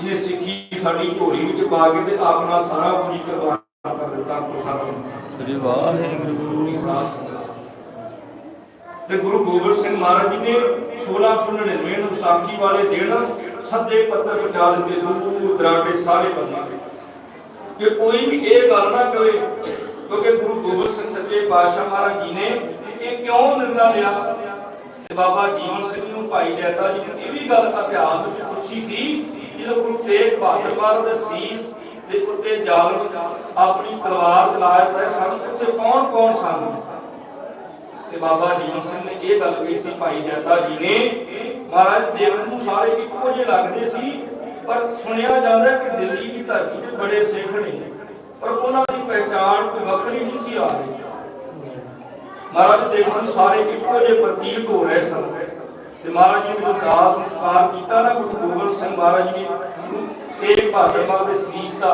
ਜਿਹਨੇ ਸਿੱਖੀ ਸਾਡੀ ਝੋਲੀ ਵਿੱਚ ਪਾ ਕੇ ਤੇ ਆਪਣਾ ਸਾਰਾ ਕੁਝ ਕੁਰਬਾਨ ਕਰ ਦਿੱਤਾ ਨੇ। ਸ੍ਰੀ ਵਾਹਿਗੁਰੂ। ਤੇ ਗੁਰੂ ਗੋਬਿੰਦ ਸਿੰਘ ਮਹਾਰਾਜ ਜੀ ਨੇ 1699 ਨੂੰ ਸਾਖੀ ਵਾਲੇ ਦਿਨ ਸੱਦੇ ਪੱਤਰ ਪਹੁੰਚਾ ਦਿੱਤੇ ਦੂਰ ਦਰਾਡੇ ਸਾਰੇ ਬੰਦੇ ਕਿ ਕੋਈ ਵੀ ਇਹ ਗੱਲ ਨਾ ਕਰੇ ਕਿਉਂਕਿ ਗੁਰੂ ਗੋਬਿੰਦ ਸਿੰਘ ਸੱਚੇ ਪਾਤਸ਼ਾਹ ਮਹਾਰਾਜ ਜੀ ਨੇ ਇਹ ਕਿਉਂ ਨਿਰਣਾ ਲਿਆ? ਤੇ ਬਾਬਾ ਜੀਵਨ ਸਿੰਘ ਨੂੰ ਭਾਈ ਜੈਤਾ ਜੀ ਨੇ ਇਹ ਵੀ ਗੱਲ ਇਤਿਹਾਸ ਵਿੱਚ ਪੁੱਛੀ ਸੀ ਜਦੋਂ ਗੁਰੂ ਤੇਗ ਬਹਾਦਰ ਮਹਾਰਾਜ ਦੇ ਸੀਸ ਦੇ ਉੱਤੇ ਜਾਲ ਆਪਣੀ ਤਲਵਾਰ ਚਲਾਇਆ ਤੇ ਸਨ, ਉੱਥੇ ਕੌਣ ਕੌਣ ਸਨ? ਤੇ ਬਾਬਾ ਜੀਵਨ ਸਿੰਘ ਨੇ ਇਹ ਗੱਲ ਕਹੀ ਸੀ, ਭਾਈ ਜੈਤਾ ਜੀ ਨੇ, ਮਹਾਰਾਜ ਦੇਖਣ ਨੂੰ ਸਾਰੇ ਇੱਕੋ ਜਿਹੇ ਲੱਗਦੇ ਸੀ, ਪਰ ਸੁਣਿਆ ਜਾਂਦਾ ਕਿ ਦਿੱਲੀ ਦੀ ਧਰਤੀ ਤੇ ਬੜੇ ਸਿੱਖ ਨੇ, ਪਰ ਉਹਨਾਂ ਦੀ ਪਹਿਚਾਣ ਕੋਈ ਵੱਖਰੀ ਨਹੀਂ ਸੀ ਆ ਰਹੀ। ਮਹਾਰਾਜ ਦੇਖਣ ਸਾਰੇ ਇੱਕੋ ਜਿਹੇ ਪ੍ਰਤੀਤ ਹੋ ਰਹੇ ਸਨ। ਤੇ ਮਹਾਰਾਜ ਜੀ ਨੇ ਦਾਸ ਸੰਸਕਾਰ ਕੀਤਾ ਨਾ ਗੁਰੂ ਗੋਬਿੰਦ ਸਿੰਘ ਮਹਾਰਾਜ ਜੀ ਤੇਗ ਬਹਾਦਰ ਮਹਾਰਾਜ ਦੇ ਸੀਸ ਦਾ,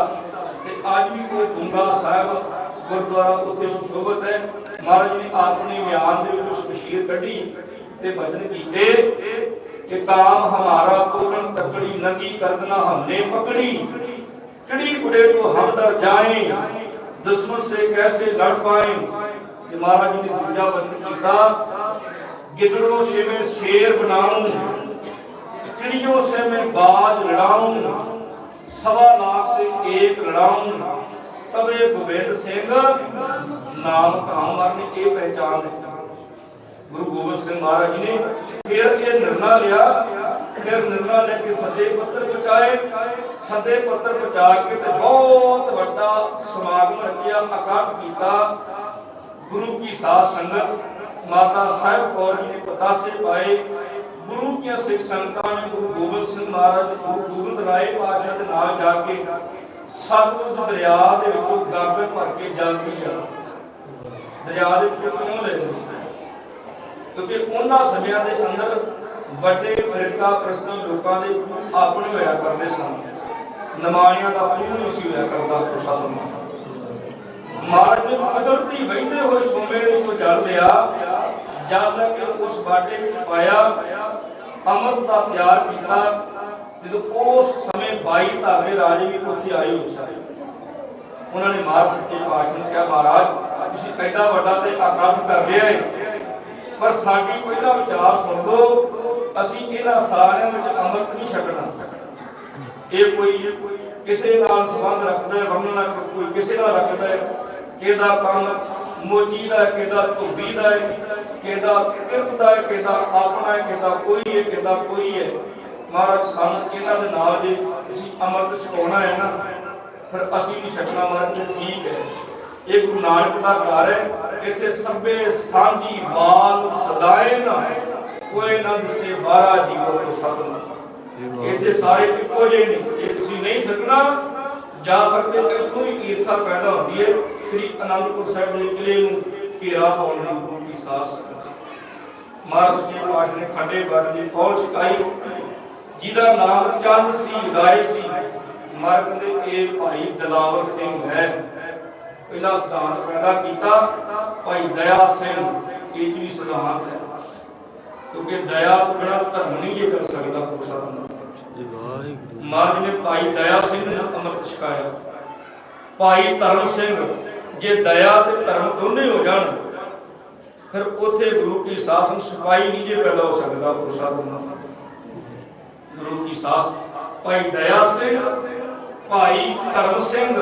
ਤੇ ਅੱਜ ਵੀ ਕੋਈ ਗੁੰਗਾ ਸਾਹਿਬ ਗੁਰਦੁਆਰਾ ਉੱਥੇ ਸੁਸ਼ੋਭਿਤ ਹੈ। ਮਹਾਰਾਜ ਨੇ ਆਪਣੇ ਬਿਆਨ ਦੇ ਵਿੱਚ ਬਸ਼ੀਰ ਕੱਢੀ ਤੇ ਬਚਨ ਕੀਤੇ ਕਿ ਕਾਮ ਹਮਾਰਾ ਪੂਰਨ ਤਕੜੀ ਨਦੀ ਕਰਦਨਾ ਹਮਨੇ ਪਕੜੀ। ਚੜੀ ਉੜੇ ਤੋਂ ਹਮ ਡਰ ਜਾਏ ਦੁਸ਼ਮਨ ਸੇ ਕੈਸੇ ਲੜ ਪਾਏ। ਮਹਾਰਾਜ ਜੀ ਨੇ ਦੂਜਾ ਬਚਨ ਕੀਤਾ। ਗਿੱਦੜੋ ਸੇਵੇਂ ਸ਼ੇਰ ਬਣਾਉਂ ਚਿੜੀਓ ਸੇਵੇਂ ਬਾਜ ਲੜਾਉਂ ਸਵਾ ਲਾਖ ਸੇ ਏਕ ਲੜਾਉਂ ਤਵੇ ਗੋਬਿੰਦ ਸਿੰਘ ਨਾਮ ਕਾਮ ਵਰਨ ਇਹ ਪਹਿਚਾਨ ਗੁਰੂ ਗੋਬਿੰਦ ਸਿੰਘ ਮਹਾਰਾਜ ਨੇ ਫਿਰ ਇਹ ਨਿਰਣਾ ਲਿਆ। ਫਿਰ ਨਿਰਣਾ ਲੈ ਕੇ ਸੱਦੇ ਪੱਤਰ ਪਹੁੰਚਾਏ। ਸੱਦੇ ਪੱਤਰ ਪਹੁੰਚਾ ਕੇ ਤੇ ਬਹੁਤ ਵੱਡਾ ਸਮਾਗਮ ਰੱਖਿਆ ਇਕੱਠ ਕੀਤਾ। ਗੁਰੂ ਕੀ ਸਾਧ ਸੰਗਤ ਮਾਤਾ ਸਾਹਿਬ ਕੌਰ ਜੀ ਨੇ ਪਤਾਸੇ ਪਾਏ, ਗੁਰੂ ਕੀਆਂ ਸਿੱਖ ਸੰਗਤਾਂ ਨੇ ਗੁਰੂ ਗੋਬਿੰਦ ਸਿੰਘ ਮਹਾਰਾਜ, ਗੁਰੂ ਗੋਬਿੰਦ ਰਾਏ ਪਾਤਸ਼ਾਹ ਦੇ ਨਾਲ ਜਾ ਕੇ ਸਤਲੁਜ ਦਰਿਆ ਦੇ ਵਿੱਚੋਂ ਗਾਗਰ ਭਰ ਕੇ ਜਲ ਪੀਆ। ਦਰਿਆ ਦੇ ਵਿੱਚੋਂ ਕਿਉਂ ਲੈ ਕਿਉਂਕਿ ਉਹਨਾਂ ਸਮਿਆਂ ਦੇ ਅੰਦਰ ਵੱਡੇ ਫਿਰਕਾ ਪ੍ਰਸਤੀ ਲੋਕਾਂ ਦੇ ਆਪਣੇ ਹੋਇਆ ਕਰਦੇ ਸਨ। ਨਮਾਣੀਆਂ ਦਾ ਖੂਹ ਨਹੀਂ ਸੀ ਹੋਇਆ ਕਰਦਾ ਪ੍ਰਸਾਦ ਮਹਾਰਾਜ ਨੇ ਕੁਦਰਤੀ ਵਹਿੰਦੇ ਹੋਏ ਸੋਮੇ ਦੇ ਵਿੱਚੋਂ ਜਲ ਲਿਆ। ਜਲ ਲੈ ਉਸ ਬਾਟੇ ਵਿੱਚ ਪਾਇਆ ਅੰਮ੍ਰਿਤ ਦਾ ਤਿਆਰ ਕੀਤਾ, ਜਦੋਂ ਉਸ ਸਮੇਂ 22 ਧਾਰੇ ਰਾਜੇ ਵੀ ਉੱਥੇ ਆਏ ਹੋ ਸਾਰੇ ਉਹਨਾਂ ਨੇ ਮਹਾਰਾਜ ਸੱਚੇ ਪਾਤਸ਼ਾਹ ਨੂੰ ਕਿਹਾ, ਮਹਾਰਾਜ, ਤੁਸੀਂ ਐਡਾ ਵੱਡਾ ਤੇ ਇਕੱਠ ਕਰ ਲਿਆ ਪਰ ਸਾਡੀ ਪਹਿਲਾ ਵਿਚਾਰ ਸੁਣ ਲਓ, ਅਸੀਂ ਇਹਨਾਂ ਸਾਰਿਆਂ ਵਿੱਚ ਅੰਮ੍ਰਿਤ ਨਹੀਂ ਛਕਣਾ ਇਹ ਕੋਈ ਕਿਸੇ ਨਾਲ ਸੰਬੰਧ ਰੱਖਦਾ ਹੈ, ਵਰਣਨਾ ਕੋਈ ਕਿਸੇ ਨਾਲ ਰੱਖਦਾ ਹੈ, ਕਿਹਦਾ ਕੰਮ ਮੋਚੀ ਦਾ ਕਿਹਦਾ ਧੁੱਬੀ ਦਾ ਹੈ ਕਿਹਦਾ ਕਿਰਤ ਹੈ ਕਿਹਦਾ ਆਪਣਾ ਹੈ ਕਿਹਦਾ ਕੋਈ ਹੈ ਕਿਹਦਾ ਕੋਈ ਹੈ। ਮਹਾਰਾਜ ਸਾਨੂੰ ਇਹਨਾਂ ਦੇ ਨਾਲ ਜੇ ਤੁਸੀਂ ਅੰਮ੍ਰਿਤ ਛਕਾਉਣਾ ਹੈ ਨਾ, ਫਿਰ ਅਸੀਂ ਵੀ ਛਕਣਾ ਮਹਾਰਾਜ ਠੀਕ ਹੈ। ਇਹ ਗੁਰੂ ਨਾਨਕ ਦਾ ਘਰ ਹੈ, ਇੱਥੇ ਸਭੇ ਸਾਂਝੀ ਬਾਲ ਸਦਾਏ ਨਾ, ਕੋਈ ਨਾ ਦਿਸੇ ਬਾਰਾ ਜੀਵੋ ਕੋ ਸਤਨਾ ਇੱਥੇ ਸਾਰੇ ਇੱਕੋ ਜਿਹੇ ਨੇ, ਜੇ ਤੁਸੀਂ ਨਹੀਂ ਸਕਣਾ ਜਾ ਸਕਦੇ ਇੱਥੋਂ ਹੀ ਈਰਖਾ ਪੈਦਾ ਹੁੰਦੀ ਹੈ, ਸ੍ਰੀ ਅਨੰਦਪੁਰ ਸਾਹਿਬ ਦੇ ਕਿਲੇ ਨੂੰ ਘੇਰਾ ਪਾਉਣ ਦੀ ਗੁਰੂ ਦੀ ਸਾਸ। ਮਹਾਰਾਜ ਜੀ ਪਾਠ ਖੰਡੇ ਬਰ ਦੀ ਪਹੁੰਚ ਚੁਕਾਈ ਜਿਹਦਾ ਨਾਮ ਚੰਦ ਸੀ, ਰਾਏ ਸੀ। ਮਰਗ ਦੇ ਇਹ ਭਾਈ ਦਲਾਵਰ ਸਿੰਘ ਹੈ। ਪਹਿਲਾ ਸਿਧਾਂਤ ਪੈਦਾ ਕੀਤਾ, ਭਾਈ ਦਇਆ ਸਿੰਘ, ਇਹ ਵੀ ਸਿਧਾਂਤ ਹੈ। ਕਿਉਂਕਿ ਦਇਆ ਤੋਂ ਬਿਨਾਂ ਧਰਮ ਨਹੀਂ ਜੇ ਕਰ ਸਕਦਾ ਕੋਈ ਸਾਧਨ। ਸ੍ਰੀ ਵਾਹਿਗੁਰੂ ਮਹਾਰਾਜ ਨੇ ਭਾਈ ਦਇਆ ਸਿੰਘ ਨੂੰ ਅੰਮ੍ਰਿਤ ਛਕਾਇਆ। ਭਾਈ ਧਰਮ ਸਿੰਘ, ਜੇ ਦਇਆ ਤੇ ਧਰਮ ਦੋਨੇ ਹੋ ਜਾਣ ਫਿਰ ਉੱਥੇ ਗੁਰੂ ਕੀ ਸਾਸ ਨੂੰ ਸਿਪਾਹੀ ਨਹੀਂ ਜੇ ਪੈਦਾ ਹੋ ਸਕਦਾ ਕੋਈ ਸਾਧਨ ਗੁਰੂ ਕੀ ਸਾਸ, ਭਾਈ ਦਇਆ ਸਿੰਘ, ਭਾਈ ਧਰਮ ਸਿੰਘ,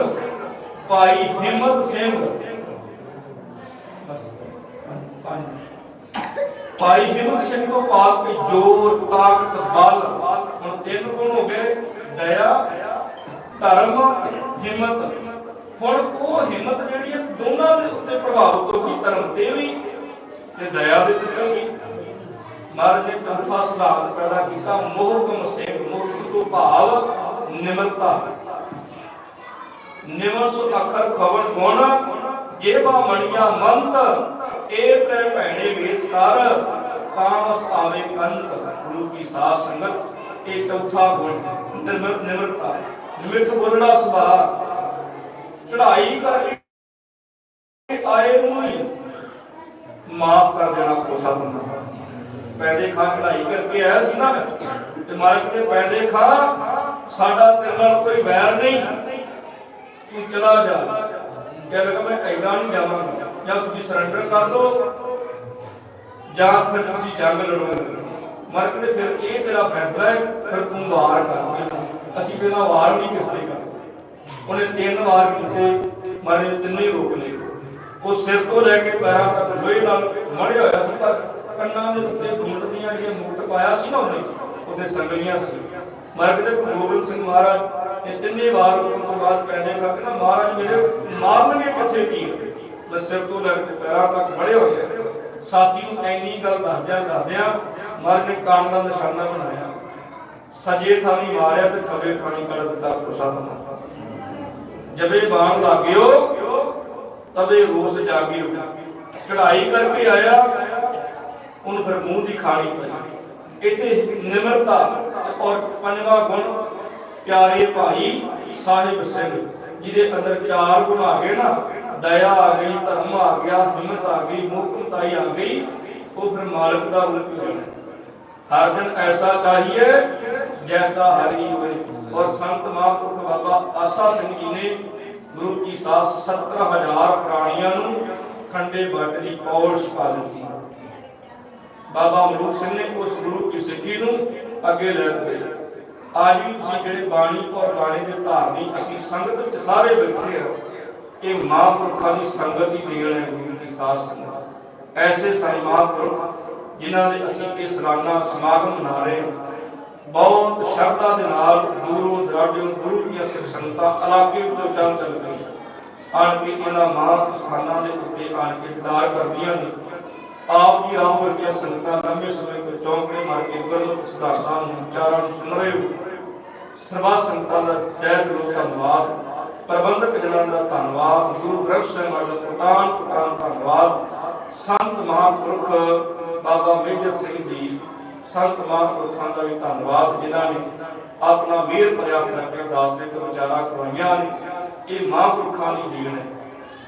ਭਾਈ ਹਿੰਮਤ ਸਿੰਘ। ਭਾਈ ਹਿੰਮਤ ਸਿੰਘ ਤੋਂ ਪਾਕ ਕੇ ਜੋਰ, ਤਾਕਤ, ਬਲ। ਹੁਣ ਤਿੰਨ ਗੁਣ ਹੋ ਗਏ, ਦਇਆ, ਧਰਮ, ਹਿੰਮਤ। ਹੁਣ ਉਹ ਹਿੰਮਤ ਜਿਹੜੀ ਹੈ, ਦੋਨਾਂ ਦੇ ਉੱਤੇ ਪ੍ਰਭਾਵਿਤ ਹੋ ਗਈ, ਧਰਮ ਤੇ ਵੀ ਤੇ ਦਇਆ ਦੇ ਉੱਤੇ ਵੀ ਮਹਾਰਾਜ ਨੇ ਚੌਥਾ ਸਿਧਾਂਤ ਪੈਦਾ ਕੀਤਾ ਮੋਹਕਮ ਸਿੰਘ ਮੋਹਕਮ ਤੋਂ ਭਾਵ ਨਿਮਰਤਾ। ਨਿਮਰ ਸੁ ਅੱਖਰ ਖਵਨ ਗੁਣ ਜੇਬਾ ਮਣੀਆਂ ਮੰਤ, ਇਹ ਤੈ ਭੈਣੇ ਵੇਸਕਾਰ ਤਾਮਸ ਆਵੇ ਕੰਤ ਗੁਰੂ ਕੀ ਸਾਧ ਸੰਗਤ, ਇਹ ਚੌਥਾ ਗੁਣ, ਨਿਮਰ ਨਿਮਰਤਾ। ਨਿਮਿਤ ਬੋਲਣਾ ਸੁਭਾਅ। ਚੜਾਈ ਕਰਕੇ ਆਏ ਨੂੰ ਹੀ ਮਾਫ ਕਰ ਦੇਣਾ ਕੋਸਾ ਬੰਦਾ ਪੈਦੇ ਖਾ ਚੜਾਈ ਕਰਕੇ ਆਇਆ ਸੀ ਨਾ ਤੇ ਮਾਲਕ ਦੇ ਪੈਦੇ ਖਾ, ਸਾਡਾ ਤੇਰੇ ਨਾਲ ਕੋਈ ਵੈਰ ਨਹੀਂ। ਤੂੰ ਚਲਾ ਜਾ। ਕਹਿ ਲਗਾ, ਮੈਂ ਐਦਾਂ ਨਹੀਂ ਜਾਵਾਂਗਾ। ਜਾਂ ਤੁਸੀਂ ਸਰੈਂਡਰ ਕਰ ਦਿਓ ਜਾਂ ਫਿਰ ਤੁਸੀਂ ਜੰਗ ਲੜੋ। ਮਰ ਕੇ ਫਿਰ ਇਹ ਤੇਰਾ ਫੈਸਲਾ ਹੈ, ਫਿਰ ਤੂੰ ਵਾਰ ਕਰ ਅਸੀਂ ਪਹਿਲਾਂ ਵਾਰ ਨਹੀਂ ਕਿਸੇ ਤੇ ਕਰਦੇ ਉਹਨੇ ਤਿੰਨ ਵਾਰ ਕੀਤੇ, ਮਾਰੇ ਤਿੰਨੇ ਹੀ ਰੋਕ ਲਏ। ਉਹ ਸਿਰ ਤੋਂ ਲੈ ਕੇ ਪੈਰਾਂ ਤੱਕ ਲੋਹੇ ਨਾਲ ਮੜਿਆ ਹੋਇਆ ਸੀ, ਪਰ ਕੰਨਾਂ ਦੇ ਉੱਤੇ ਗੁੰਮਟ ਦੀਆਂ ਜਿਹੜੀਆਂ ਮੁਕਟ ਪਾਇਆ ਸੀ ਨਾ ਉਹਨੇ, ਉਹਦੇ ਸੰਗਲੀਆਂ ਸੀ। ਮਰ ਕੇ ਗੋਬਿੰਦ ਸਿੰਘ ਮਹਾਰਾਜ ਇਹ ਤਿੰਨੇ ਵਾਰ ਰੋਕਣ ਤੋਂ ਬਾਅਦ ਪੈਣੇ ਖਾ ਨਾ ਮਹਾਰਾਜ ਮੇਰੇ ਮਾਰਨਗੇ ਕਿੱਥੇ ਕੀ ਮੈਂ ਸਿਰ ਤੋਂ ਲੈ ਕੇ ਪੈਰਾਂ ਤੱਕ ਮੜੇ ਹੋਏ ਸਾਥੀ ਨੂੰ ਐਨੀ ਗੱਲ ਦੱਸਦਿਆਂ ਦੱਸਦਿਆਂ ਮਰ ਕੇ ਕਾਨ ਦਾ ਨਿਸ਼ਾਨਾ ਬਣਾਇਆ। ਸਜੇ ਥਾਣੀ ਮਾਰਿਆ ਤੇ ਖੱਬੇ ਥਾਣੀ ਕਰ ਦਿੱਤਾ ਪ੍ਰਸਾਦ ਜਬੇ ਬਾਣ ਲਾਗਿਓ ਤਬੇ ਰੋਸ ਜਾਗਿਓ ਚੜਾਈ ਕਰਕੇ ਆਇਆ ਉਹਨੂੰ ਫਿਰ ਮੂੰਹ ਦੀ ਖਾਣੀ ਪਈ। ਇੱਥੇ ਨਿਮਰਤਾ ਔਰ ਪੰਜਵਾਂ ਗੁਣ, ਪਿਆਰੇ ਭਾਈ ਸਾਹਿਬ ਸਿੰਘ, ਜਿਹਦੇ ਅੰਦਰ ਚਾਰ ਗੁਣ ਆ ਗਏ ਨਾ, ਦਇਆ ਆ ਗਈ, ਧਰਮ ਆ ਗਿਆ, ਹਿੰਮਤ ਆ ਗਈ ਮੁਕਤਤਾਈ ਆ ਗਈ, ਉਹ ਫਿਰ ਮਾਲਕ ਦਾ ਰੂਪ ਹੀ ਹੋਣਾ ਹਰ ਦਿਨ ਐਸਾ ਚਾਹੀਏ ਜੈਸਾ ਹਰੀ ਹੋਵੇ। ਔਰ ਸੰਤ ਮਹਾਂਪੁਰਖ ਬਾਬਾ ਆਸਾ ਸਿੰਘ ਜੀ ਨੇ ਗੁਰੂ ਕੀ ਸਾਸ 70000 ਪ੍ਰਾਣੀਆਂ ਨੂੰ ਖੰਡੇ ਬੱਟ ਦੀ ਪੌੜ ਛਪਾ ਦਿੱਤੀ। ਬਾਬਾ ਅਮਰੂਪ ਸਿੰਘ ਨੇ ਉਸ ਗੁਰੂ ਕੀ ਸਿੱਖੀ ਨੂੰ ਅੱਗੇ ਲੈ ਗਏ ਅੱਜ ਵੀ ਤੁਸੀਂ ਜਿਹੜੇ ਬਾਣੀ ਔਰ ਬਾਣੀ ਦੇ ਧਾਰਨੀ ਅਸੀਂ ਸੰਗਤ ਵਿੱਚ ਸਾਰੇ ਬੈਠੇ ਹਾਂ, ਇਹ ਮਹਾਂਪੁਰਖਾਂ ਦੀ ਸੰਗਤ ਹੀ ਦੇਣ ਹੈ ਗੁਰੂ ਕੀ ਸਾਧ ਸੰਗਤ। ਐਸੇ ਸੰਤ ਮਹਾਂਪੁਰਖ ਜਿਨ੍ਹਾਂ ਦੇ ਅਸੀਂ ਇਹ ਸਾਲਾਨਾ ਸਮਾਗਮ ਮਨਾ ਰਹੇ ਹਾਂ। ਬਹੁਤ ਸ਼ਰਧਾ ਦੇ ਨਾਲ ਦੂਰੋਂ ਦਰਾਡਿਓਂ ਗੁਰੂ ਦੀਆਂ ਸਿੱਖ ਸੰਗਤਾਂ ਇਲਾਕੇ ਤੋਂ ਚੱਲ ਚੱਲ ਗਈਆਂ ਆਣ ਕੇ ਇਹਨਾਂ ਮਹਾਂ ਸਥਾਨਾਂ ਦੇ ਉੱਤੇ ਆਣ ਕੇ ਦੀਦਾਰ ਕਰਦੀਆਂ ਨੇ। ਆਪ ਜੀ ਰਾਮ ਵਰਗੀਆਂ ਸੰਗਤਾਂ ਲੰਬੇ ਸਮੇਂ ਤੋਂ ਚੌਂਕੜੇ ਮਾਰ ਕੇ ਗੁਰਮਤਿ ਸਿਧਾਂਤਾਂ ਨੂੰ ਵਿਚਾਰਾਂ ਨੂੰ ਸੁਣ ਰਹੇ ਹੋ। ਸਰਬਾ ਸੰਗਤਾਂ ਦਾ ਤਹਿ ਦਿਲੋਂ ਧੰਨਵਾਦ। ਪ੍ਰਬੰਧਕ ਜਨਾਂ ਦਾ ਧੰਨਵਾਦ। ਗੁਰੂ ਗ੍ਰੰਥ ਸਾਹਿਬ ਦਾ ਪ੍ਰਤਾਨ ਪ੍ਰਤਾਨ ਧੰਨਵਾਦ। ਸੰਤ ਮਹਾਂਪੁਰਖ ਬਾਬਾ ਮੇਜਰ ਸਿੰਘ ਜੀ ਸੰਤ ਮਹਾਂਪੁਰਖਾਂ ਦਾ ਵੀ ਧੰਨਵਾਦ, ਜਿਨ੍ਹਾਂ ਨੇ ਆਪਣਾ ਮਿਹਰ ਭਰਿਆ ਕਰਕੇ ਦਾਸੇ ਤੋਂ ਵਿਚਾਰਾ ਕਰਵਾਈਆਂ ਨੇ। ਇਹ ਮਹਾਂਪੁਰਖਾਂ ਦੀ ਦੇਣ ਹੈ।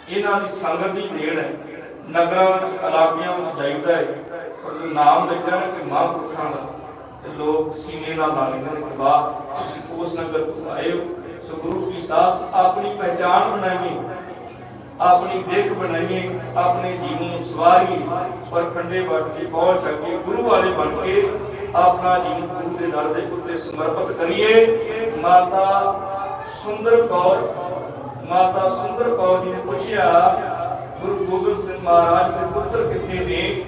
ਇਹਨਾਂ ਦੀ ਸੰਗਤ ਦੀ ਦੇਣ ਹੈ। ਨਗਰਾਂ ਵਿੱਚ, ਇਲਾਕਿਆਂ ਵਿੱਚ ਜਾਈਦਾ ਹੈ। ਔਰ ਨਾਮ ਲਿਖਦਾ ਹੈ ਕਿ ਮਹਾਂਪੁਰਖਾਂ ਦਾ। ਤੇ ਲੋਕ ਸੀਨੇ ਨਾਲ ਲਾ ਲੈਂਦੇ ਨੇ ਕਿ ਵਾਹ ਉਸ ਨਗਰ ਤੋਂ ਆਏ ਸੋ ਗੁਰੂ ਕੀ ਸਾਸ, ਆਪਣੀ ਪਹਿਚਾਨ ਬਣਾਈਏ ਆਪਣੀ ਦੇਖ ਬਣਾਈਏ, ਆਪਣੇ ਜੀਵਨ ਨੂੰ ਸਵਾਰੀਏ, ਪਰ ਖੰਡੇ ਬਾਟ ਦੀ ਪਹੁੰਚ ਅੱਗੇ ਗੁਰੂ ਵਾਲੇ ਬਣ ਕੇ ਆਪਣਾ ਜੀਵਨ ਗੁਰੂ ਦੇ ਦਰ ਦੇ ਉੱਤੇ ਸਮਰਪਿਤ ਕਰੀਏ। ਮਾਤਾ ਸੁੰਦਰ ਕੌਰ, ਮਾਤਾ ਸੁੰਦਰ ਕੌਰ ਜੀ ਨੇ ਪੁੱਛਿਆ, ਗੁਰੂ ਗੋਬਿੰਦ ਸਿੰਘ ਮਹਾਰਾਜ ਦੇ ਪੁੱਤਰ ਕਿੱਥੇ ਨੇ?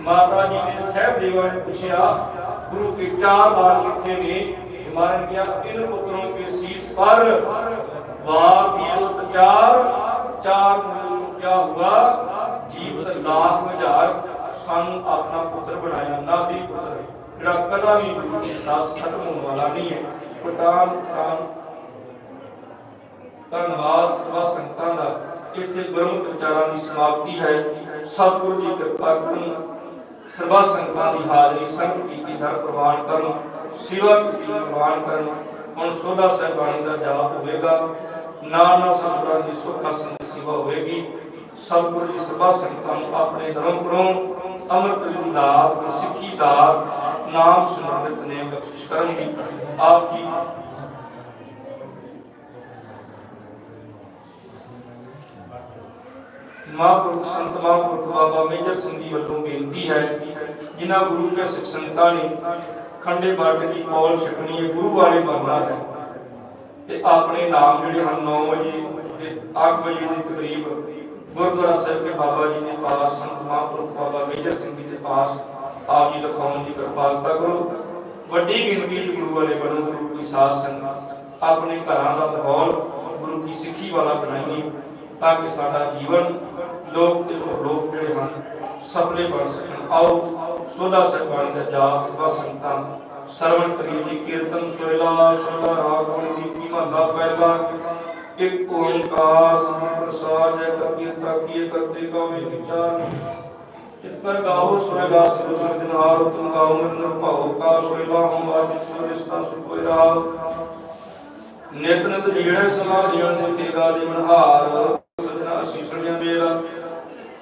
ਮਾਤਾ ਜੀ ਨੇ ਸਹਿਬ ਦੇਵਾ ਨੇ ਪੁੱਛਿਆ, ਗੁਰੂ ਕੇ ਚਾਰ ਵਾਰ ਕਿੱਥੇ ਨੇ? ਮਾਰਨ ਕਿਹਾ ਇਨ ਪੁੱਤਰੋਂ ਕੇ ਸੀਸ ਪਰ, ਵਾਰ ਦੀ ਚਾਰ ਚਾਰ ਨੂੰ ਕਿਆ ਹੁਆ ਜੀਵਤ ਲਾਖ ਹਜ਼ਾਰ। ਸਾਨੂੰ ਆਪਣਾ ਪੁੱਤਰ ਬਣਾਇਆ ਨਾਦੀ ਪੁੱਤਰ। ਜਿਹੜਾ ਕਦਾ ਵੀ ਗੁਰੂ ਦੀ ਸਾਸ ਖਤਮ ਹੋਣ ਵਾਲਾ ਨਹੀਂ ਹੈ। ਪ੍ਰਤਾਨ ਪ੍ਰਤਾਨ ਧੰਨਵਾਦ ਸਭਾ ਸੰਗਤਾਂ ਦਾ। ਇੱਥੇ ਗੁਰਮੁਖ ਵਿਚਾਰਾਂ ਦੀ ਸਮਾਪਤੀ ਹੈ। ਸਤਿਗੁਰੂ ਦੀ ਕਿਰਪਾ ਕਰਨ ਸਰਬਾ ਸੰਗਤਾਂ ਦੀ ਹਾਜ਼ਰੀ ਸੰਗਤ ਕੀਤੀ ਦਰ ਪ੍ਰਵਾਨ ਕਰਨ, ਸੇਵਾ ਕੀਤੀ ਪ੍ਰਵਾਨ ਕਰਨ, ਹੁਣ ਸੋਧਾ ਸਾਹਿਬ ਦਾ ਜਾਪ ਹੋਵੇਗਾ। ਨਾਨਾ ਸੰਤਾਂ ਦੀ ਸੁੱਖਾ ਸੰਗ ਸੇਵਾ ਹੋਵੇਗੀ। ਸਤਿਗੁਰੂ ਦੀ ਸਰਬਾ ਸੰਗਤਾਂ ਨੂੰ ਆਪਣੇ ਧਰਮ ਗੁਰੂ ਅੰਮ੍ਰਿਤ ਦੀ, ਸਿੱਖੀ ਦਾਤ ਨਾਮ ਸੁਨਰਤ ਨੇ ਬਖਸ਼ਿਸ਼ ਕਰਨਗੀ। ਆਪ ਜੀ। ਮਹਾਂਪੁਰਖ ਸੰਤ, ਮਹਾਂਪੁਰਖ ਬਾਬਾ ਮੇਜਰ ਸਿੰਘ ਜੀ ਵੱਲੋਂ ਬੇਨਤੀ ਹੈ, ਜਿਨ੍ਹਾਂ ਗੁਰੂ ਕੇ ਸਿੱਖ ਸੰਗਤਾਂ ਨੇ ਖੰਡੇ ਬਾਟੇ ਦੀ ਪੌਲ ਛਕਣੀ ਹੈ, ਗੁਰੂ ਵਾਲੇ ਬਣਨਾ ਹੈ। ਤੇ ਆਪਣੇ ਨਾਮ ਜਿਹੜੇ ਹਨ 9 ਵਜੇ ਤੇ 8 ਵਜੇ ਦੇ ਕਰੀਬ ਗੁਰਦੁਆਰਾ ਸਾਹਿਬ ਦੇ ਬਾਬਾ ਜੀ ਦੇ ਪਾਸ, ਸੰਤ ਮਹਾਂਪੁਰਖ ਬਾਬਾ ਮੇਜਰ ਸਿੰਘ ਜੀ ਦੇ ਪਾਸ ਆਪ ਜੀ ਲਿਖਾਉਣ ਦੀ ਕਿਰਪਾਲਤਾ ਕਰੋ। ਵੱਡੀ ਗਿਣਤੀ ਵਿੱਚ ਗੁਰੂ ਵਾਲੇ ਬਣੋ, ਗੁਰੂ ਦੀ ਸਾਧ ਸੰਗਤ, ਆਪਣੇ ਘਰਾਂ ਦਾ ਮਾਹੌਲ ਗੁਰੂ ਦੀ ਸਿੱਖੀ ਵਾਲਾ ਬਣਾਈਏ ਤਾਂ ਕਿ ਸਾਡਾ ਜੀਵਨ ਲੋਕ ਤੇ ਲੋਕ ਜਿਹੜੇ ਹਨ ਸਫਲੇ ਬਣ ਸਕਣ। ਆਓ ਸੋਦਾ ਸਰਬਾਨ ਦਾ ਜਾਪ, ਸਭਾ ਸੰਤਾਂ ਸਰਵਣ ਕਰੀ ਜੀ ਕੀਰਤਨ ਸੁਹਿਲਾ ਸੁਣਾ ਰਾਗਵਣ ਜੀ ਕੀ ਮਹਲਾ ਪਹਿਲਾ। ਇੱਕ ਓੰਕਾਰ ਸਤਿ ਪ੍ਰਸਾਦ ਜੈ ਕਬੀਰ ਤਾਕੀਏ ਕਰਤੇ ਗਾਵੇ ਵਿਚਾਰ ਜਿਤ ਪਰ ਗਾਓ ਸੁਣੇ ਦਾਸ ਗੁਰੂ ਸਰਦਨਾਰ ਤੁਮ ਗਾਓ, ਮਨ ਭਾਉ ਕਾ ਸੁਹਿਲਾ, ਹਮ ਆਜ ਸੁਰਿਸਤਾ ਸੁਖੋਇ ਰਾਵ ਨਿਤ ਜੀਣੇ ਸਮਾ ਜੀਵਨ ਮੁਕਤੀ ਦਾ ਜੀਵਨ ਹਾਰ। ਸਜਣਾ ਅਸੀਸਣਿਆ ਮੇਰਾ।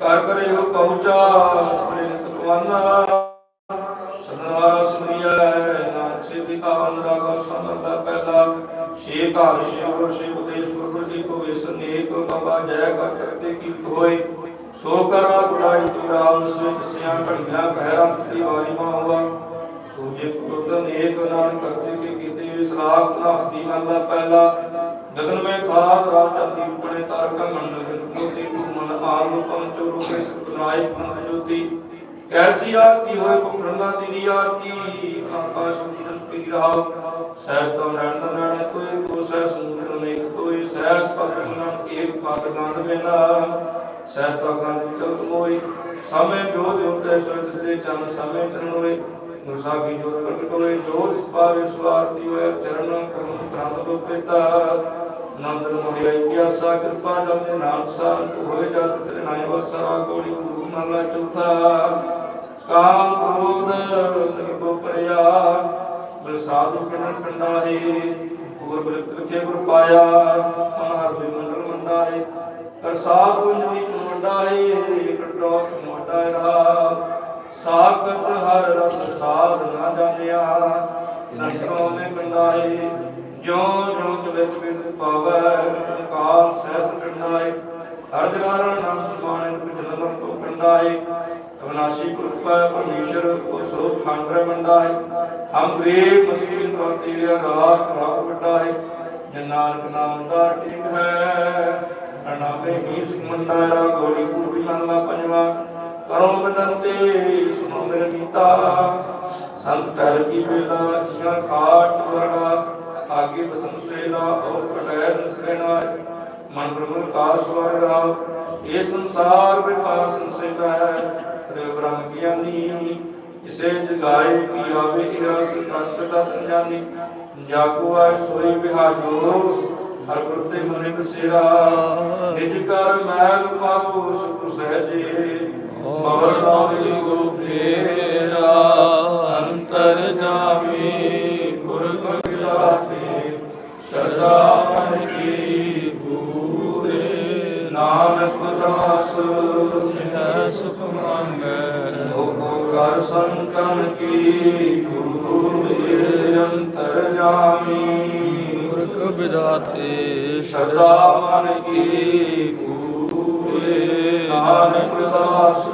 ਕਰ ਕਰਿਓ ਪਹੁੰਚਾ ਸ੍ਰੀ ਨਿਤ ਪਵਨ। ਸਦਨਾਰ ਨਾਨਕ ਸੇ ਪਿਤਾ 15 ਵਰਸਾਂ ਦਾ ਪਹਿਲਾ। ਛੇ ਘਰ, ਛੇ ਗੁਰ, ਛੇ ਉਪਦੇਸ਼ ਗੁਰਗੁਰਦੀ ਕੋ ਵੇ ਸਨੇਕ ਬਾਬਾ ਜੈ ਕਰ ਕਰਤੇ ਕੀ ਹੋਏ। ਸੋ ਕਰਾ ਗੁਰਾਈ ਤੂ ਰਾਮ ਸੇ ਸਿਆਂ ਘੜੀਆਂ, ਪਹਿਰਾ ਦੀ ਵਾਰੀ ਮਾ ਹੋਆ ਸੋਜੇ ਪੁਰਤ ਨੇਕ ਨਾਮ ਕਰਤੇ ਕੇ ਕੀਤੇ ਵਿਸਰਾਗ ਨਾਸਤੀ ਮਨ ਦਾ ਪਹਿਲਾ। ਗਗਨ ਮੈਂ ਖਾਦ ਰਾਜਾ ਦੀ ਉਪਰੇ ਤਾਰਕਾ ਮੰਡਲ ਮੋਤੀ, ਮਨ ਆਲੋ ਪੰਚੋ ਰੂਪੇ ਸਤਨਾਇ ਪੰਜ ਜੋਤੀ। ਕੈਸੀ ਆਰਤੀ ਹੋਏ ਪੁਖਰਨਾ ਦੀ ਆਰਤੀ ਆਕਾਸ਼ ਉਤਨ ਕੀ ਰਾਵ ਸਹਿਜ ਤੋਂ ਨੰਦ ਨਣ ਕੋਈ, ਕੋ ਸਹਿ ਸੁੰਦਰ ਨੇ ਕੋਈ। ਸਹਿਜ ਪਤਨ ਏਕ ਪਦ ਗੰਡ ਵੇਲਾ ਸਹਿਜ ਤੋਂ ਗੰਡ ਚਲਤ ਮੋਈ, ਸਮੇ ਜੋ ਜੋ ਤੇ ਸੋਚ ਤੇ ਚੰਨ ਸਮੇ ਚਰਨ ਹੋਏ। ਮੁਸਾ ਕੀ ਜੋ ਪ੍ਰਗਟ ਹੋਏ, ਜੋ ਸਪਾਵੇ ਸਵਾਰਤੀ ਹੋਏ ਚਰਨ ਕਰਮ ਪ੍ਰਾਂਤ ਲੋ ਪਿਤਾ ਨੰਦ ਮੁੜਿਆਈ ਪਿਆਸਾ ਕਿਰਪਾ ਜਮ ਨਾਮ ਸਾਧ ਹੋਏ, ਜਤ ਤੇਰੇ ਨਾਮ ਵਸਰਾ ਕੋੜੀ ਗੁਰੂ ਮਹਲਾ ਚੌਥਾ। ਕਾਮ ਕ੍ਰੋਧ ਨਿਕੋ ਪਰਿਆ ਬਲ ਸਾਧੂ ਕਿਰਨ ਕੰਡਾਏ ਗੁਰ ਬ੍ਰਿਤ ਵਿਖੇ ਗੁਰ ਪਾਇਆ ਮਨ ਹਰ ਦੇ ਮੰਡਲ ਮੰਡਾਏ ਕਰ ਸਾਧੂ ਜੀ ਮੰਡਾਏ ਕਟੋਕ ਮੋਟਾਏ ਰਾ ਸਾਖਤ ਹਰ ਰਸ ਸਾਧ ਨਾ ਜਾਣਿਆ ਨੰਦਰੋਂ ਨੇ ਕੰਡਾਏ ਜੋ ਜੋ ਚਲੇ ਚਲੇ ਪਾਵੈ ਕਾਲ ਸਹਿਸ ਕੰਡਾਏ ਹਰ ਜਗਾਰਨ ਨਾਮ ਸਮਾਣੇ ਤੁਝ ਜਨਮ ਤੋਂ ਕੰਡਾਏ ਅਵਨਾਸ਼ੀ ਕਿਰਪਾ ਪਰਮੇਸ਼ਰ ਕੋ ਸੋ ਖੰਡਰ ਮੰਡਾਏ ਹਮ ਗਰੀਬ ਮਸਕੀਨ ਤੋਂ ਤੇਰੇ ਰਾਤ ਰਾਤ ਵਟਾਏ ਜੇ ਨਾਨਕ ਨਾਮ ਦਾ ਟਿਕ ਹੈ ਅਨਾਮੇ ਹੀ ਸੁਮੰਦਾਰਾ ਗੋੜੀ ਪੂਰੀ ਮਹਲਾ ਪੰਜਵਾ। ਕਰੋ ਬਨੰਤੇ ਸੁਨੋ ਮੇਰੇ ਗੀਤਾ ਸੰਤ ਟਹਿਲ ਕੀ ਵੇਲਾ ਇਹਾਂ ਖਾਟ ਵਰਗਾ। ਆਗੇ ਬਸੰ ਸੇਲਾ ਔਰ ਕਟੈ ਨਸਰੇਨਾ ਮਨ ਬ੍ਰਹਮ ਕਾ ਸਵਰਗਾ ਇਹ ਸੰਸਾਰ ਵਿਪਾਰ ਸੰਸੇਦਾ ਹੈ। ਰੇ ਬ੍ਰਹਮ ਗਿਆਨੀ ਜਿਸੇ ਜਗਾਏ ਕੀ ਆਵੇ ਇਰਾਸ ਤਤ ਤਤ ਜਾਨੀ ਜਾਗੋ ਆ ਸੋਈ ਬਿਹਾਜੋ ਹਰ ਗੁਰਤੇ ਮਨੇ ਬਸੇਰਾ। ਨਿਜ ਕਰ ਮੈਲ ਪਾਪੋ ਸੁਖ ਸਹਜੇ ਮਵਰ ਨਾਮੀ ਗੁਰੂ ਫੇਰਾ ਵਿਦਾਤੇ ਸਦਾ ਮਨ ਕੀ ਪੂਰੇ ਨਾਨਕ ਦਾਸ।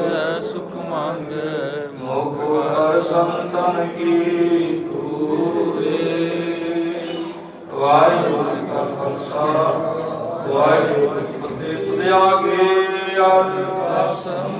ਹੈ ਸੁਖ ਮੰਗੈ ਮੁਖ ਹਰ ਸੰਤਨ ਕੀ ਪੂਰੇ ਵਾਹਿਗੁਰੂ ਕਾ ਖਾਲਸਾ ਵਾਹਿਗੁਰੂ ਜੀ ਕੀ ਫਤਿਹ। ਤੁਧਿਆ ਕੇ ਆਦਿ ਅਸਮ